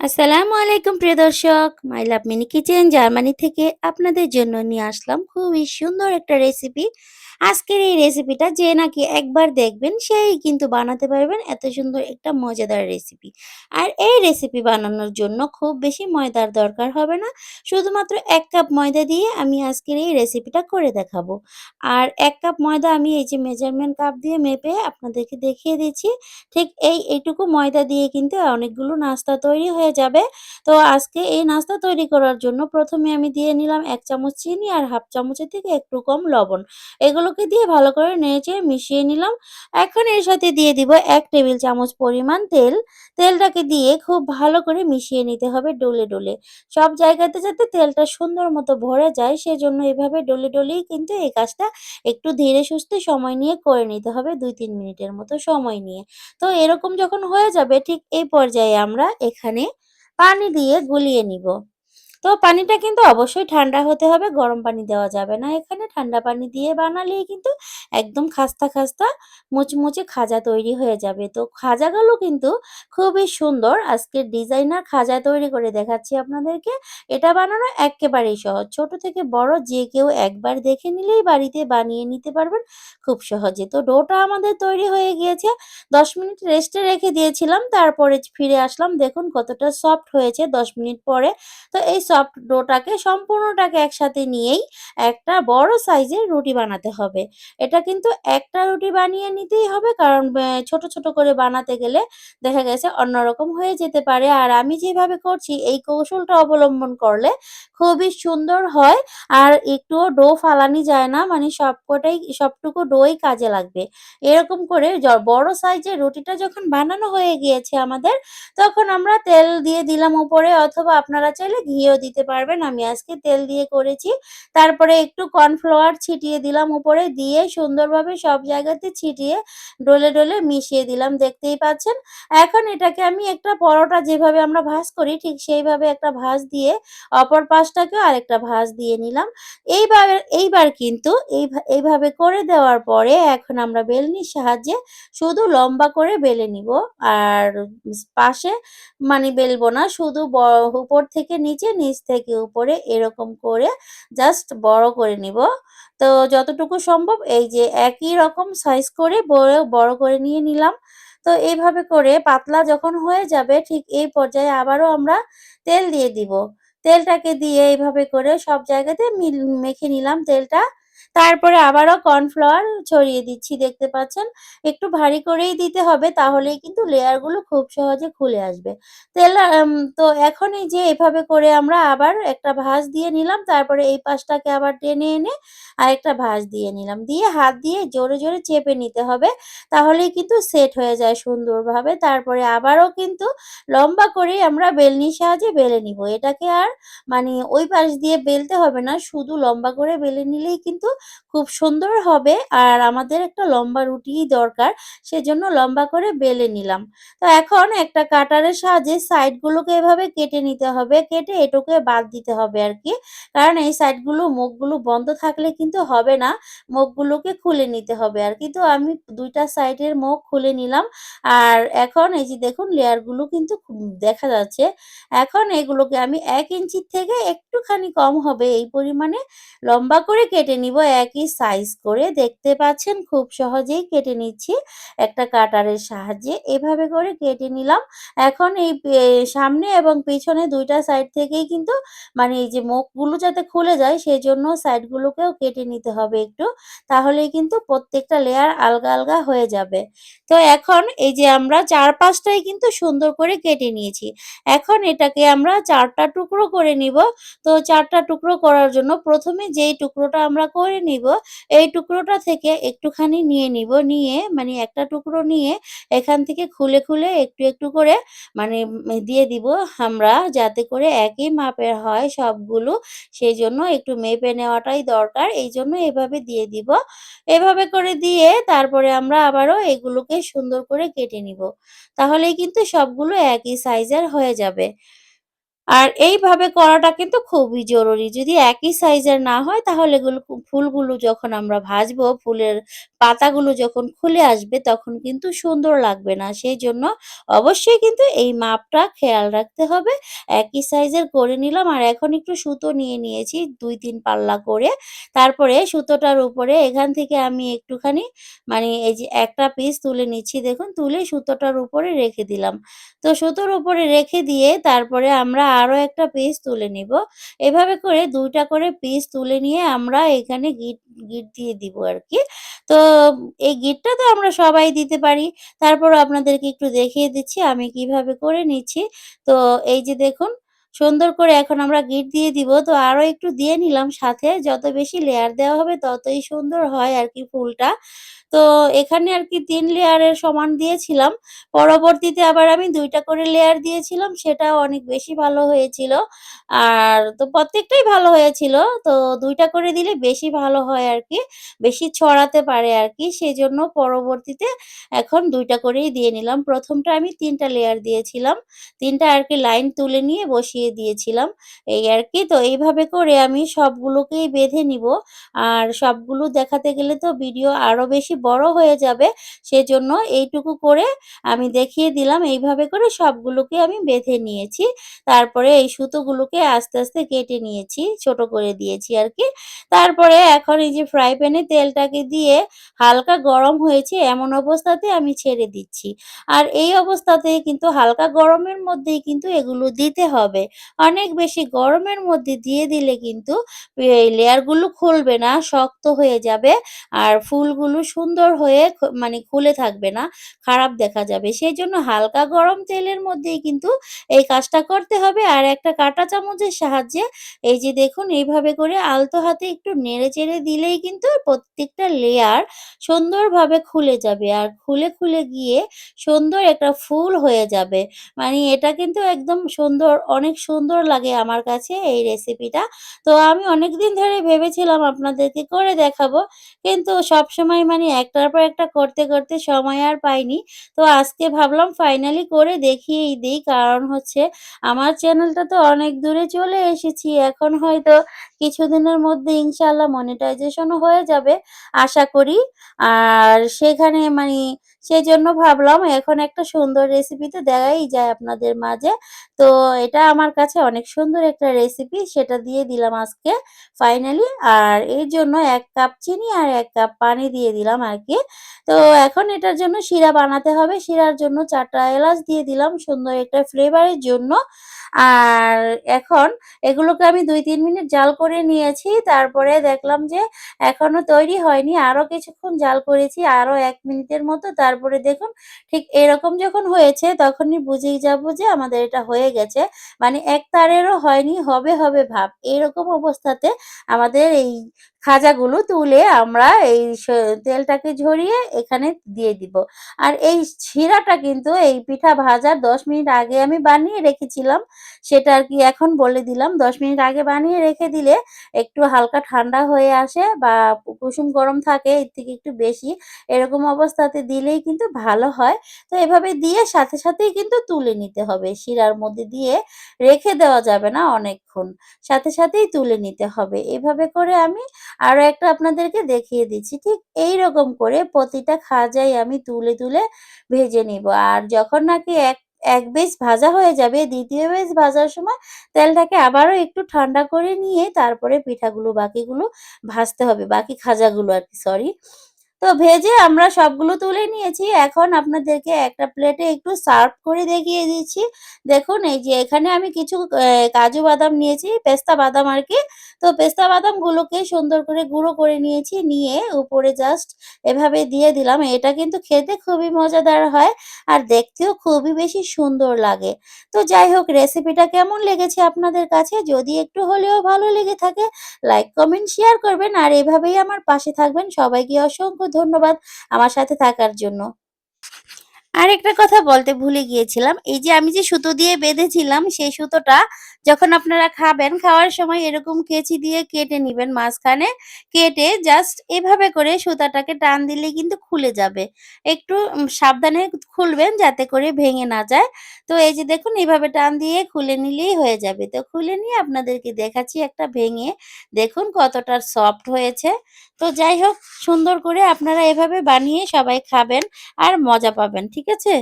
আসসালামু আলাইকুম, প্রিয় দর্শক। My love mini kitchen Germany থেকে আপনাদের জন্য নিয়ে আসলাম খুবই সুন্দর একটা রেসিপি আজকের এই রেসিপিটা যে নাকি একবার দেখবেন, সেই কিন্তু বানাতে পারবেন এত সুন্দর একটা মজাদার রেসিপি আর এই রেসিপি বানানোর জন্য খুব বেশি ময়দার দরকার হবে না। শুধুমাত্র এক কাপ ময়দা দিয়ে আমি আজকের এই রেসিপিটা করে দেখাবো। আর এক কাপ ময়দা আমি এই যে মেজারমেন্ট কাপ দিয়ে মেপে আপনাদেরকে দেখিয়ে দিচ্ছি। ঠিক এই এইটুকু ময়দা দিয়ে কিন্তু অনেকগুলো নাস্তা তৈরি হয়ে যাবে। তো আজকে এই নাস্তা তৈরি করার জন্য প্রথমে আমি দিয়ে নিলাম এক চামচ চিনি আর হাফ চামচের থেকে একটু কম লবণ। এগুলোকে দিয়ে ভালো করে নেড়ে মিশিয়ে নিলাম। এখন এর সাথে দিয়ে দিব এক টেবিল চামচ পরিমাণ তেল। তেলটাকে দিয়ে খুব ভালো করে মিশিয়ে নিতে হবে ডলে ডলে। সব জায়গাতে যাতে তেলটা সুন্দর মতো ভরে যায় সেজন্য এভাবে ডলে ডলেই কিন্তু এই কাজটা একটু ধীরে সুস্থে সময় নিয়ে করে নিতে হবে দুই তিন মিনিটের মতো সময় নিয়ে। তো এরকম যখন হয়ে যাবে ঠিক এই পর্যায়ে আমরা এখানে পানি দিয়ে গুলিয়ে নিব। তো পানিটা কিন্তু অবশ্যই ঠান্ডা হতে হবে, গরম পানি দেওয়া যাবে না এখানে। ঠান্ডা পানি দিয়ে বানালেই কিন্তু একদম খাস্তা খাস্তা মুচমুচে খাজা তৈরি হয়ে যাবে। তো খাজাগুলো কিন্তু খুবই সুন্দর। আজকের ডিজাইনার খাজা তৈরি করে দেখাচ্ছি আপনাদেরকে। এটা বানানো একেবারেই সহজ। ছোট থেকে বড় যে কেউ একবার দেখে নিলেই বাড়িতে বানিয়ে নিতে পারবেন খুব সহজে। তো ডোটা আমাদের তৈরি হয়ে গিয়েছে। দশ মিনিট রেস্টে রেখে দিয়েছিলাম, তারপরে ফিরে আসলাম। দেখুন কতটা সফট হয়েছে দশ মিনিট পরে। তো এই সফট ডোটাকে সম্পূর্ণটাকে একসাথে নিয়েই একটা বড় সাইজের রুটি বানাতে হবে। এটা কিন্তু একটা রুটি বানিয়ে নিতেই হবে কারণ ছোট ছোট করে বানাতে গেলে দেখা গেছে অন্যরকম হয়ে যেতে পারে। আর আমি যেভাবে করছি, এই কৌশলটা অবলম্বন করলে খুবই সুন্দর হয়। আর একটুও ডো ফালানি যায় না মানে সবকটাই, সবটুকু ডোই কাজে লাগবে। এরকম করে বড় সাইজের রুটিটা যখন বানানো হয়ে গিয়েছে আমাদের, তখন আমরা তেল দিয়ে দিলাম উপরে, অথবা আপনারা চাইলে ঘিও দিতে পারবেন। আমি আজকে তেল দিয়ে করেছি। তারপরে একটু কর্নফ্লাওয়ার ছিটিয়ে দিলাম উপরে দিয়ে, সুন্দরভাবে সব জায়গাতে ছিটিয়ে ডলে ডলে মিশিয়ে দিলাম, দেখতেই পাচ্ছেন। এখন এটাকে আমি একটা পরোটা যেভাবে আমরা ভাজ করি, ঠিক সেইভাবে একটা ভাজ দিয়ে, অপর পাশটাকেও আরেকটা ভাজ দিয়ে নিলাম। এইবার এইবার কিন্তু এই, এইভাবে করে দেওয়ার পরে এখন আমরা বেলনির সাহায্যে শুধু লম্বা করে বেলে নিব। আর পাশে মানে বেলবো না, শুধু উপর থেকে নিচে নিচ থেকে উপরে এরকম করে জাস্ট বড় করে নিব। তো যতটুকু সম্ভব এই যে একই রকম সাইজ করে বড় করে নিয়ে নিলাম। তো এইভাবে করে পাতলা যখন হয়ে যাবে ঠিক এই পর্যায়ে আবারও আমরা তেল দিয়ে দিব। তেলটাকে দিয়ে এইভাবে করে সব জায়গাতে মেখে নিলাম তেলটা। তারপরে আবারও কর্নফ্লাওয়ার ছড়িয়ে দিচ্ছি, দেখতে পাচ্ছেন? একটু ভারী করেই দিতে হবে, তাহলেই কিন্তু লেয়ারগুলো খুব সহজে খুলে আসবে। তেল তো এখন এই যে এভাবে করে আমরা আবার একটা ভাঁজ দিয়ে নিলাম, তারপরে এই পাশটাকে আবার টেনে এনে আরেকটা ভাঁজ দিয়ে নিলাম। দিয়ে হাত দিয়ে জোরে জোরে চেপে নিতে হবে, তাহলেই কিন্তু সেট হয়ে যায় সুন্দরভাবে। তারপরে আবারও কিন্তু লম্বা করে আমরা বেলনির সাহায্যে বেলে নিব। এটাকে আর মানে ওই পাশ দিয়ে বেলতে হবে না, শুধু লম্বা করে বেলে নিলেই কিন্তু খুব সুন্দর হবে। আর আমাদের একটা লম্বা রুটিই দরকার, সেজন্য লম্বা করে বেলে নিলাম। তো এখন একটা কাটারের সাহায্যে সাইডগুলোকে এভাবে কেটে নিতে হবে। কেটে এটুকে বাদ দিতে হবে আর কি। কারণ এই সাইডগুলো, মুখগুলো বন্ধ থাকলে কিন্তু হবে না। মুখগুলোকে খুলে নিতে হবে আর কিন্তু আমি দুইটা সাইডের মুখ খুলে নিলাম। আর এখন এই যে দেখুন, লেয়ারগুলো কিন্তু দেখা যাচ্ছে। এখন এগুলোকে আমি এক ইঞ্চির থেকে একটুখানি কম হবে। এই পরিমাণে লম্বা করে কেটে নিব। একই সাইজ করে। দেখতে পাচ্ছেন খুব সহজেই কেটে নিচ্ছি। একটা কাটারের সাহায্যে এভাবে করে কেটে নিলাম। এখন এই সামনে এবং পিছনে দুইটা সাইড থেকেই কিন্তু মানে এই যে মুখগুলো যাতে খুলে যায় সেই জন্য সাইডগুলোকেও কেটে নিতে হবে একটু। তাহলেই কিন্তু প্রত্যেকটা লেয়ার আলগা আলগা হয়ে যাবে। তো এখন এই যে আমরা চার পাঁচটাই কিন্তু সুন্দর করে কেটে নিয়েছি। এখন এটাকে আমরা চারটা টুকরো করে নিব। তো চারটা টুকরো করার জন্য প্রথমে যেই টুকরোটা আমরা করে নিব। এই টুকরোটা থেকে একটুখানি নিয়ে নিব। নিয়ে মানে একটা টুকরো নিয়ে এখান থেকে খুলে খুলে একটু একটু করে মানে দিয়ে দিব আমরা যাতে করে একই মাপের হয় সবগুলো। সেই জন্য একটু মেপে নেওয়াটাই দরকার। এই জন্য এভাবে দিয়ে দিব। এভাবে করে দিয়ে তারপরে আমরা আবারও এগুলোকে সুন্দর করে কেটে নিব। তাহলেই কিন্তু সবগুলো একই সাইজের হয়ে যাবে। আর এইভাবে করাটা কিন্তু খুবই জরুরি। যদি একই সাইজের না হয় তাহলে এগুলো ফুলগুলো যখন আমরা ভাজবো, ফুলের পাতাগুলো যখন খুলে আসবে তখন কিন্তু সুন্দর লাগবে না। সেই জন্য অবশ্যই কিন্তু এই মাপটা খেয়াল রাখতে হবে। একই সাইজের করে নিলাম আর এখন একটু সুতো নিয়ে নিয়েছি ২-৩ পাল্লা করে। তারপরে সুতোটার উপরে এখান থেকে আমি একটুখানি মানে এই যে একটা পিস তুলে নিচ্ছি দেখুন, তুলে সুতোটার উপরে রেখে দিলাম। তো সুতোর উপরে রেখে দিয়ে তারপরে আমরা আরও একটা পিস তুলে নিব। এভাবে করে দুইটা করে পিস তুলে নিয়ে আমরা এখানে গিট গিট দিয়ে দিব আর কি তো এই গিটটা তো আমরা সবাই দিতে পারি। তারপর আপনাদেরকে একটু দেখিয়ে দিচ্ছি আমি কীভাবে করে নিচ্ছি। তো এই যে দেখুন, সুন্দর করে এখন আমরা গিট দিয়ে দিব। তো আরও একটু দিয়ে নিলাম সাথে। যত বেশি লেয়ার দেওয়া হবে ততই সুন্দর হয় আর কি ফুলটা। তো এখানে আরকি ৩ লেয়ারের সমান দিয়েছিলাম। পরবর্তীতে আবার আমি দুইটা করে লেয়ার দিয়েছিলাম, সেটাও অনেক বেশি ভালো হয়েছিল। আর তো প্রত্যেকটাই ভালো হয়েছিল। তো দুইটা করে দিলে বেশি ভালো হয় আর কি, বেশি ছড়াতে পারে আর কি সেই জন্য পরবর্তীতে এখন দুইটা করেই দিয়ে নিলাম। প্রথমটা আমি তিনটা লেয়ার দিয়েছিলাম। ৩ আর কি লাইন তুলে নিয়ে বসিয়ে দিয়েছিলাম। এই আর কি, তো এইভাবে করে আমি সবগুলোকেই বেঁধে নিব। আর সবগুলো দেখাতে গেলে তো ভিডিও আরও বেশি বড় হয়ে যাবে। সেজন্য এইটুকু করে আমি দেখিয়ে দিলাম। এইভাবে করে সবগুলোকে আমি বেঁধে নিয়েছি। তারপরে এই সুতোগুলোকে আস্তে, আস্তে কেটে নিয়েছি। ছোট করে দিয়েছি আর কি তারপরে এখন এই যে ফ্রাই প্যানে তেলটাকে দিয়ে হালকা গরম হয়েছে এমন অবস্থাতে আমি ছেড়ে দিচ্ছি। আর এই অবস্থাতে কিন্তু হালকা গরমের মধ্যেই কিন্তু এগুলো দিতে হবে। অনেক বেশি গরমের মধ্যে দিয়ে দিলে কিন্তু এই লেয়ারগুলো খুলবে না, শক্ত হয়ে যাবে। আর ফুলগুলো সুন্দর হয়ে মানে খুলে থাকবে না, খারাপ দেখা যাবে। সেই জন্য হালকা গরম তেলের মধ্যেই কিন্তু এই কাজটা করতে হবে। আর একটা কাঁটা চামচের সাহায্যে এই যে দেখুন এইভাবে করে আলতো হাতে একটু নেড়ে-চেড়ে দিলেই কিন্তু প্রত্যেকটা লেয়ার সুন্দরভাবে খুলে যাবে। আর খুলে, খুলে গিয়ে সুন্দর একটা ফুল হয়ে যাবে। মানে এটা কিন্তু একদম সুন্দর অনেক সুন্দর লাগে আমার কাছে এই রেসিপিটা। তো আমি অনেকদিন ধরে ভেবেছিলাম আপনাদেরকে করে দেখাবো। কিন্তু সবসময় মানে একটার পর একটা করতে, করতে সময় আর পাইনি। তো আজকে ভাবলাম ফাইনালি করে দেখিয়েই দিই কারণ হচ্ছে আমার চ্যানেলটা তো অনেক দূরে চলে এসেছি। এখন হয়তো কিছুদিনের মধ্যে ইনশাল্লাহ মনিটাইজেশনও হয়ে যাবে আশা করি। আর সেখানে মানি সেজন্য ভাবলাম এখন একটা সুন্দর রেসিপি তো দেখাই যায় আপনাদের মাঝে। তো এটা আমার কাছে অনেক সুন্দর একটা রেসিপি সেটা দিয়ে দিলাম আজকে ফাইনালি। আর এর জন্য এক কাপ চিনি আর এক কাপ পানি দিয়ে দিলাম আর কি তো এখন এটার জন্য শিরা বানাতে হবে। শিরার জন্য চারটা এলাচ দিয়ে দিলাম সুন্দর একটা ফ্লেভারের জন্য। আর এখন এগুলোকে আমি ২-৩ মিনিট জাল করে নিয়েছি। তারপরে দেখলাম যে এখনও তৈরি হয়নি। আরও কিছুক্ষণ জাল করেছি আরও এক মিনিটের মতো। তারপরে দেখুন ঠিক এরকম যখন হয়েছে তখনই বুঝেই যাব যে আমাদের এটা হয়ে গেছে। মানে এক তারেরও হয়নি, হবে, হবে ভাব। এরকম অবস্থাতে আমাদের এই খাজাগুলো তুলে আমরা এই তেলটাকে ঝরিয়ে এখানে দিয়ে দিব। আর এই শিরাটা কিন্তু এই পিঠা ভাজার ১০ মিনিট আগে আমি বানিয়ে রেখেছিলাম। সেটা আর কি এখন বলে দিলাম ১০ মিনিট আগে বানিয়ে রেখে দিলে একটু হালকা ঠান্ডা হয়ে আসে বা কুসুম গরম থাকে এর থেকে একটু বেশি। এরকম অবস্থাতে দিলেই কিন্তু ভালো হয়। তো এভাবে দিয়ে সাথে, সাথেই কিন্তু তুলে নিতে হবে। শিরার মধ্যে দিয়ে রেখে দেওয়া যাবে না অনেকক্ষণ। সাথে, সাথেই তুলে নিতে হবে। এভাবে করে আমি আরও একটা আপনাদেরকে দেখিয়ে দিচ্ছি। ঠিক এই রকম করে প্রতিটা খাজাই আমি তুলে, তুলে ভেজে নিব। আর যখন নাকি এক এক বেশ ভাজা হয়ে যাবে, দ্বিতীয় বেশ ভাজার সময় তেলটাকে আবারও একটু ঠান্ডা করে নিয়ে তারপরে পিঠাগুলো বাকিগুলো ভাজতে হবে। বাকি খাজাগুলো আর কি সরি। তো ভেজে আমরা সবগুলো তুলে নিয়েছি। এখন আপনাদেরকে একটা প্লেটে একটু সার্ভ করে দেখিয়ে দিচ্ছি। দেখুন এই যে এখানে আমি কিছু কাজু বাদাম নিয়েছি, পেস্তা বাদাম আর কি তো পেস্তা বাদামগুলোকে সুন্দর করে গুঁড়ো করে নিয়েছি। নিয়ে উপরে জাস্ট এভাবে দিয়ে দিলাম। এটা কিন্তু খেতে খুবই মজাদার হয়। আর দেখতেও খুবই বেশি সুন্দর লাগে। তো যাই হোক রেসিপিটা কেমন লেগেছে আপনাদের কাছে? যদি একটু হলেও ভালো লেগে থাকে লাইক, কমেন্ট, শেয়ার করবেন। আর এভাবেই আমার পাশে থাকবেন। সবাইকে অসংখ্য ধন্যবাদ আমার সাথে থাকার জন্য। আরেকটা কথা বলতে ভুলে গিয়েছিলাম। এই যে আমি যে সুতো দিয়ে বেঁধেছিলাম সেই সুতোটা যখন আপনারা খাবেন, খাওয়ার সময় এরকম কেচি দিয়ে কেটে নিবেন মাঝখানে। কেটে জাস্ট এভাবে করে সুতাটাকে টান দিলে কিন্তু খুলে যাবে। একটু সাবধানে খুলবেন যাতে করে ভেঙে না যায়। তো এই যে দেখুন এভাবে টান দিয়ে খুলে নিলেই হয়ে যাবে। তো খুলে নিয়ে আপনাদেরকে দেখাচ্ছি একটা ভেঙে। দেখুন কতটা সফট হয়েছে। তো যাই হোক সুন্দর করে আপনারা এভাবে বানিয়ে সবাই খাবেন আর মজা পাবেন। আছে?